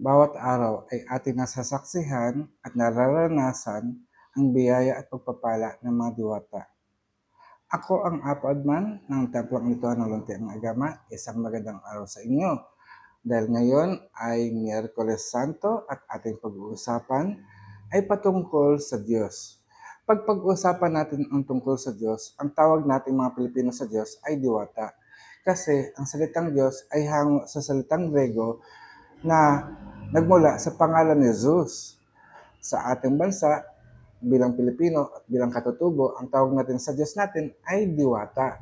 Bawat araw ay ating nasasaksihan at nararanasan ang biyaya at pagpapala ng mga diwata. Ako ang Apo Adman ng Templong Lituhan ng Luntiang Agama. Isang magandang araw sa inyo. Dahil ngayon ay Miyerkules Santo at ating pag-uusapan ay patungkol sa Diyos. Pag pag-uusapan natin ang tungkol sa Diyos, ang tawag natin mga Pilipino sa Diyos ay diwata. Kasi ang salitang Diyos ay hango sa salitang Grego na nagmula sa pangalan ni Jesus. Sa ating bansa, bilang Pilipino at bilang katutubo, ang tawag natin sa Diyos natin ay diwata.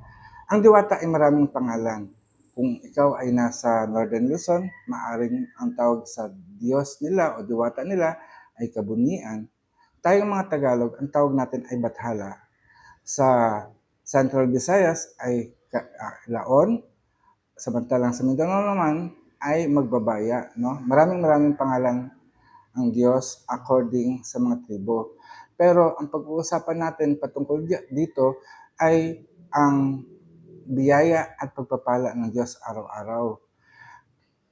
Ang diwata ay maraming pangalan. Kung ikaw ay nasa Northern Luzon, maaring ang tawag sa Diyos nila o diwata nila ay kabunian. Tayong mga Tagalog, ang tawag natin ay Bathala. Sa Central Visayas ay ah, Laon, samantalang sa Mindanao naman ay magbabaya. No? Maraming maraming pangalan ang Diyos according sa mga tribo. Pero ang pag-uusapan natin patungkol dito ay ang biyaya at pagpapala ng Diyos araw-araw.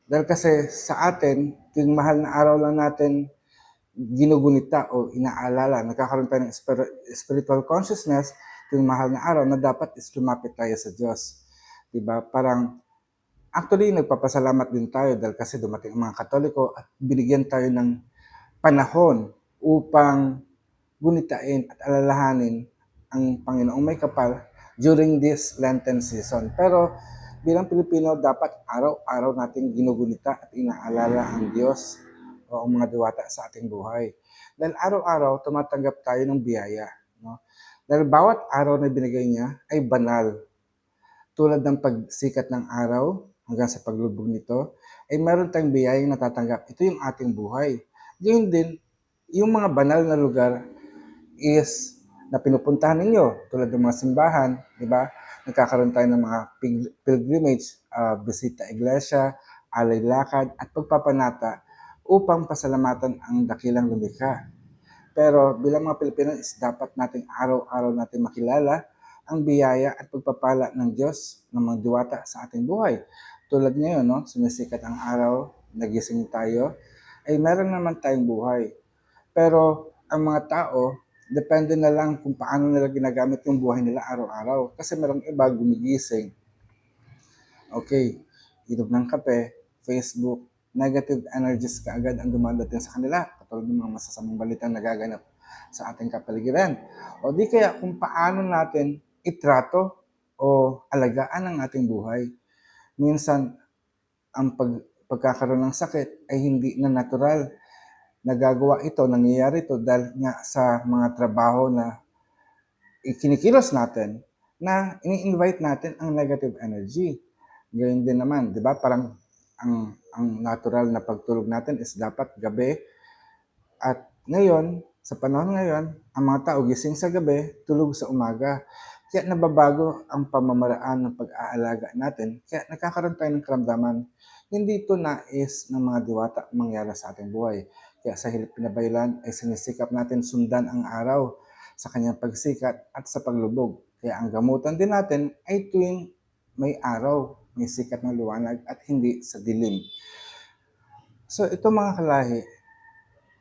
Dahil kasi sa atin, tuwing mahal na araw lang natin ginugunita o inaalala, nagkakaroon tayo ng spiritual consciousness tuwing mahal na araw na dapat is lumapit tayo sa Diyos. Diba? Parang Actually, nagpapasalamat din tayo dahil kasi dumating ang mga Katoliko at binigyan tayo ng panahon upang gunitain at alalahanin ang Panginoong may kapal during this Lenten season. Pero bilang Pilipino, dapat araw-araw nating ginugunita at inaalala ang Diyos o ang mga diwata sa ating buhay. Dahil araw-araw, tumatanggap tayo ng biyaya. No? Dahil bawat araw na binigay niya ay banal. Tulad ng pagsikat ng araw, hanggang sa paglubog nito, ay meron tayong biyayang natatanggap. Ito yung ating buhay. Gayun din, yung mga banal na lugar is na pinupuntahan ninyo, tulad ng mga simbahan, di ba? Nagkakaroon tayo ng mga pilgrimage, uh, bisita iglesia, alay lakad, at pagpapanata upang pasalamatan ang dakilang lumikha. Pero bilang mga Pilipino is dapat nating araw-araw natin makilala ang biyaya at pagpapala ng Diyos ng mga diwata sa ating buhay tulad ngayon, no, sumisikat ang araw, nagising tayo, ay meron naman tayong buhay. Pero ang mga tao, depende na lang kung paano nila ginagamit yung buhay nila araw-araw. Kasi merong iba gumigising. Okay, inom ng kape, Facebook, negative energies kaagad ang dumadating sa kanila. Katulad ng mga masasamang balita na nagaganap sa ating kapaligiran. O di kaya kung paano natin itrato o alagaan ang ating buhay minsan ang pag, pagkakaroon ng sakit ay hindi na natural. Nagagawa ito, nangyayari ito dahil nga sa mga trabaho na ikinikilos natin na ini-invite natin ang negative energy. Gayun din naman, di ba? Parang ang, ang natural na pagtulog natin is dapat gabi. At ngayon, sa panahon ngayon, ang mga tao gising sa gabi, tulog sa umaga. Kaya nababago ang pamamaraan ng pag-aalaga natin. Kaya nagkakaroon tayo ng karamdaman. Hindi ito nais ng mga diwata mangyari sa ating buhay. Kaya sa hilip pinabaylan ay sinisikap natin sundan ang araw sa kanyang pagsikat at sa paglubog. Kaya ang gamutan din natin ay tuwing may araw, may sikat ng liwanag at hindi sa dilim. So ito mga kalahi,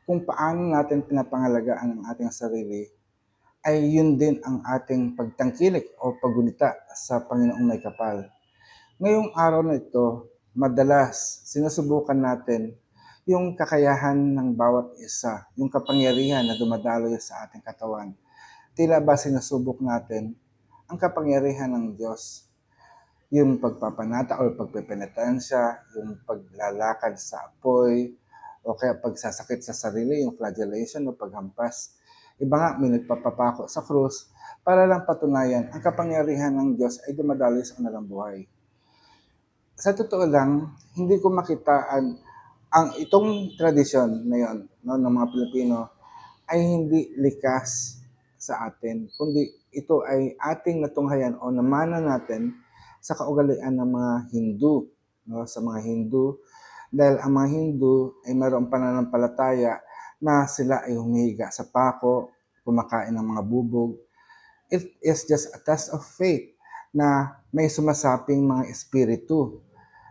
kung paano natin pinapangalagaan ang ating sarili ay yun din ang ating pagtangkilik o paggunita sa Panginoong may kapal. Ngayong araw na ito, madalas sinusubukan natin yung kakayahan ng bawat isa, yung kapangyarihan na dumadaloy sa ating katawan. Tila ba sinusubok natin ang kapangyarihan ng Diyos? Yung pagpapanata o pagpepenetensya, yung paglalakad sa apoy, o kaya pagsasakit sa sarili, yung flagellation o paghampas Iba nga, may nagpapapako sa krus para lang patunayan ang kapangyarihan ng Diyos ay dumadaloy sa kanilang buhay. Sa totoo lang, hindi ko makita ang, itong tradisyon na yun no, ng mga Pilipino ay hindi likas sa atin, kundi ito ay ating natunghayan o namana natin sa kaugalian ng mga Hindu, no, sa mga Hindu, dahil ang mga Hindu ay mayroong pananampalataya na sila ay humihiga sa pako, kumakain ng mga bubog. It is just a test of faith na may sumasaping mga espiritu.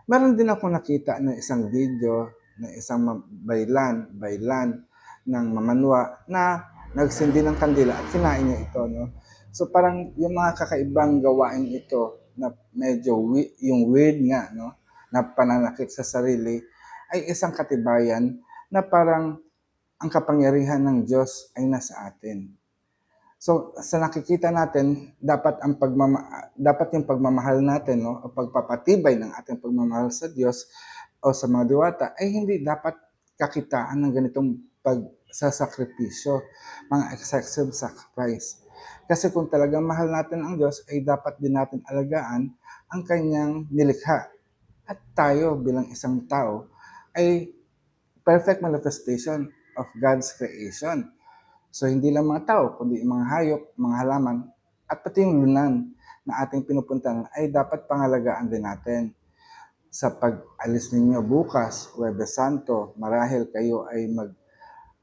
Meron din ako nakita ng isang video ng isang baylan, baylan ng mamanwa na nagsindi ng kandila at kinain niya ito. No? So parang yung mga kakaibang gawain ito na medyo wi- yung weird nga, no? na pananakit sa sarili, ay isang katibayan na parang ang kapangyarihan ng Diyos ay nasa atin. So sa nakikita natin, dapat ang pagmama dapat yung pagmamahal natin no o pagpapatibay ng ating pagmamahal sa Diyos o sa mga diwata ay hindi dapat kakitaan ng ganitong pagsasakripisyo, mga excessive sacrifice. Kasi kung talagang mahal natin ang Diyos, ay dapat din natin alagaan ang kanyang nilikha. At tayo bilang isang tao ay perfect manifestation of God's creation. So hindi lang mga tao, kundi mga hayop, mga halaman, at pati yung lunan na ating pinupuntahan ay dapat pangalagaan din natin. Sa pag-alis ninyo bukas, Webes Santo, marahil kayo ay mag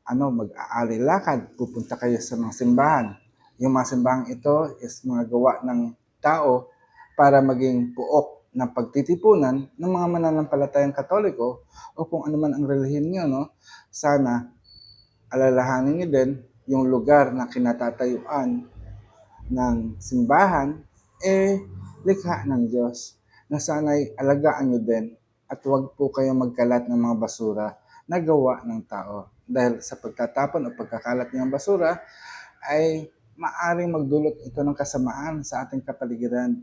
ano, mag-aari lakad, pupunta kayo sa mga simbahan. Yung mga simbahan ito is mga gawa ng tao para maging puok ng pagtitipunan ng mga mananampalatayang katoliko o kung ano man ang relihiyon nyo, no? Sana alalahanin nyo din yung lugar na kinatatayuan ng simbahan, eh, likha ng Diyos na sana'y alagaan nyo din at huwag po kayong magkalat ng mga basura na gawa ng tao. Dahil sa pagtatapon o pagkakalat ng basura ay maaring magdulot ito ng kasamaan sa ating kapaligiran.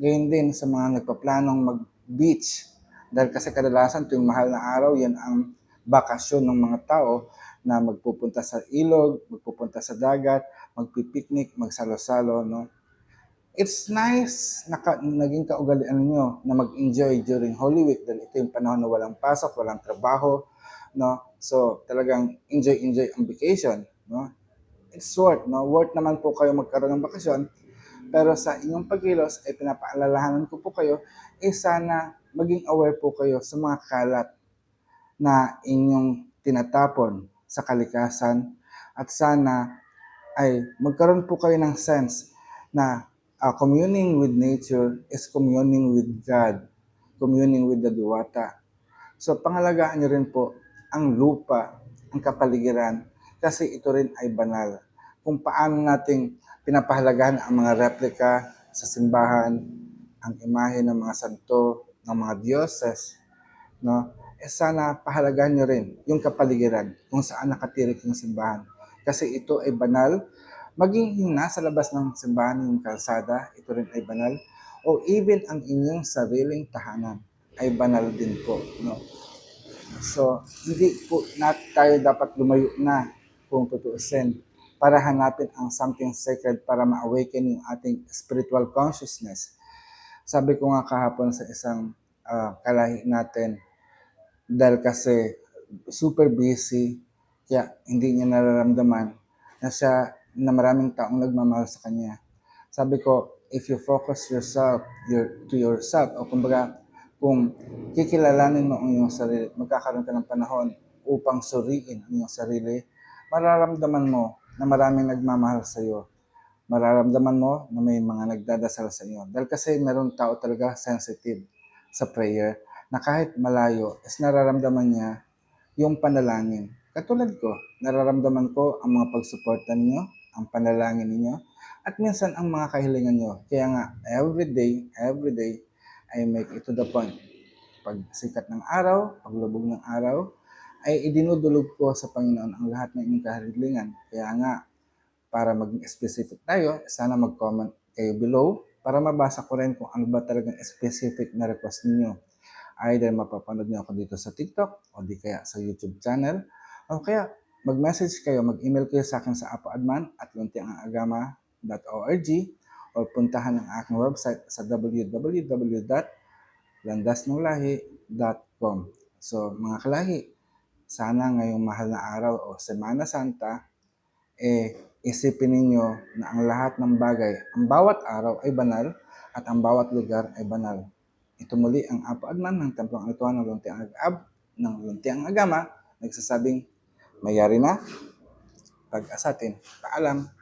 Gayun din sa mga nagpaplanong mag-beach. Dahil kasi kadalasan tuwing mahal na araw, yan ang bakasyon ng mga tao na magpupunta sa ilog, magpupunta sa dagat, magpipiknik, magsalo-salo, no? It's nice na ka, naging kaugalian niyo na mag-enjoy during Holy Week dahil ito yung panahon na walang pasok, walang trabaho, no? So, talagang enjoy-enjoy ang vacation, no? It's worth, no? Worth naman po kayo magkaroon ng bakasyon, pero sa inyong pagkilos ay pinapaalalahanan ko po kayo, eh sana maging aware po kayo sa mga kalat na inyong tinatapon sa kalikasan at sana ay magkaroon po kayo ng sense na uh, communing with nature is communing with God, communing with the Diwata. So pangalagaan niyo rin po ang lupa, ang kapaligiran, kasi ito rin ay banal. Kung paano nating pinapahalagahan ang mga replika sa simbahan, ang imahe ng mga santo, ng mga dioses, no? Eh sana pahalagahan niyo rin yung kapaligiran kung saan nakatirik yung simbahan. Kasi ito ay banal, maging nasa labas ng simbahan yung kalsada, ito rin ay banal, o even ang inyong sariling tahanan ay banal din po. No? So, hindi po na tayo dapat lumayo na kung tutuusin para hanapin ang something sacred para ma-awaken yung ating spiritual consciousness. Sabi ko nga kahapon sa isang uh, kalahi natin, dahil kasi super busy, kaya hindi niya nararamdaman na siya na maraming taong nagmamahal sa kanya. Sabi ko, if you focus yourself your, to yourself, o kumbaga, kung kikilalanin mo ang iyong sarili, magkakaroon ka ng panahon upang suriin ang iyong sarili, mararamdaman mo na maraming nagmamahal sa iyo. Mararamdaman mo na may mga nagdadasal sa iyo. Dahil kasi meron tao talaga sensitive sa prayer na kahit malayo, is nararamdaman niya yung panalangin. Katulad ko, nararamdaman ko ang mga pagsuporta ninyo, ang panalangin ninyo, at minsan ang mga kahilingan nyo. Kaya nga, every day, every day, I make it to the point. Pag sikat ng araw, paglubog ng araw, ay idinudulog ko sa Panginoon ang lahat ng inyong kahilingan. Kaya nga, para maging specific tayo, sana mag-comment kayo below para mabasa ko rin kung ano ba talagang specific na request ninyo. Either mapapanood niyo ako dito sa TikTok o di kaya sa YouTube channel o kaya mag-message kayo, mag-email kayo sa akin sa apoadman at luntiangagama.org o puntahan ang aking website sa www.landasnonglahi.com So mga kalahi, sana ngayong mahal na araw o Semana Santa, eh isipin ninyo na ang lahat ng bagay, ang bawat araw ay banal at ang bawat lugar ay banal. Ito muli ang Apo Adman ng Templong Alituan ng Luntiang Agab ng Luntiang Agama nagsasabing mayari na pag-asatin. Paalam.